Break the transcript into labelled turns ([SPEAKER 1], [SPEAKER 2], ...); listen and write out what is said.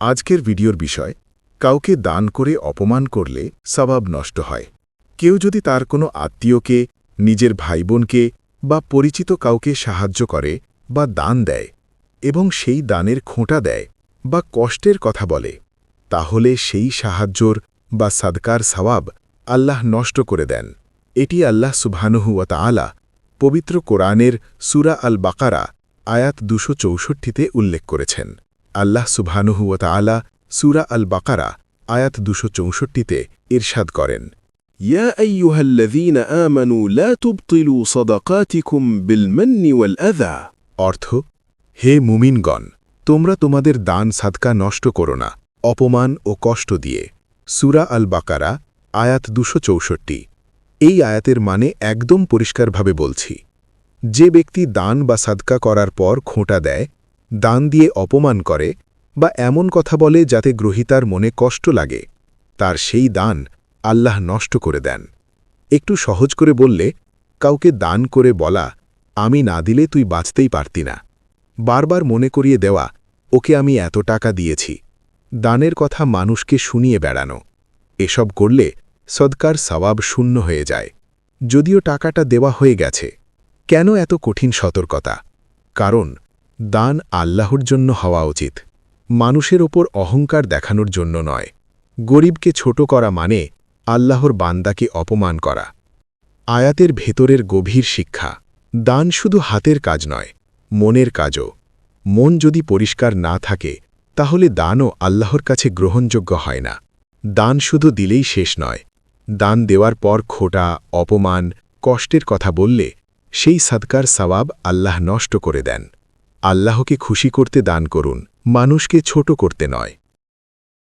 [SPEAKER 1] আজকের ভিডিওর বিষয়, কাউকে দান করে অপমান করলে স্বভাব নষ্ট হয়। কেউ যদি তার কোনো আত্মীয়কে, নিজের ভাইবোনকে বা পরিচিত কাউকে সাহায্য করে বা দান দেয় এবং সেই দানের খোঁটা দেয় বা কষ্টের কথা বলে, তাহলে সেই সাহায্যর বা সাদকার সওয়াব আল্লাহ নষ্ট করে দেন। এটি আল্লাহ সুবহানুহু তাআলা পবিত্র কোরআনের সুরা আল বাকারা আয়াত দুশো চৌষট্টিতে উল্লেখ করেছেন। আল্লাহ সুবহানুহু ওয়া তাআলা সুরা আল বাকারা আয়াত দুশো চৌষট্টিতে ইরশাদ করেন
[SPEAKER 2] يا أيها الذين آمنوا لا تبطلوا صدقاتكم بالمن والأذى
[SPEAKER 1] অর্থ হে মুমিনগণ তোমরা তোমাদের দান সাদকা নষ্ট করো না অপমান ও কষ্ট দিয়ে সুরা আল বাকারা আয়াত দুশো চৌষট্টি এই আয়াতের মানে একদম পরিষ্কারভাবে বলছি যে ব্যক্তি দান বা সাদকা করার পর খোঁটা দেয় দান দিয়ে অপমান করে বা এমন কথা বলে যাতে গ্রহিতার মনে কষ্ট লাগে, তার সেই দান আল্লাহ নষ্ট করে দেন। একটু সহজ করে বললে, কাউকে দান করে বলা, আমি না দিলে তুই বাঁচতেই পারতি না। বারবার মনে করিয়ে দেওয়া, ওকে আমি এত টাকা দিয়েছি। দানের কথা মানুষকে শুনিয়ে বেড়ানো। এসব করলে সদকার সওয়াব শূন্য হয়ে যায়। যদিও টাকাটা দেওয়া হয়ে গেছে, কেন এত কঠিন সতর্কতা? কারণ দান আল্লাহর জন্য হওয়া উচিত। মানুষের ওপর অহংকার দেখানোর জন্য নয়। গরিবকে ছোট করা মানে আল্লাহর বান্দাকে অপমান করা। আয়াতের ভেতরের গভীর শিক্ষা, দান শুধু হাতের কাজ নয়, মনের কাজও। মন যদি পরিষ্কার না থাকে, তাহলে দানও আল্লাহর কাছে গ্রহণযোগ্য হয় না। দান শুধু দিলেই শেষ নয়। দান দেওয়ার পর খোটা, অপমান, কষ্টের কথা বললে সেই সাদকার সওয়াব আল্লাহ নষ্ট করে দেন। আল্লাহকে খুশি করতে দান করুন। মানুষকে ছোট করতে নয়।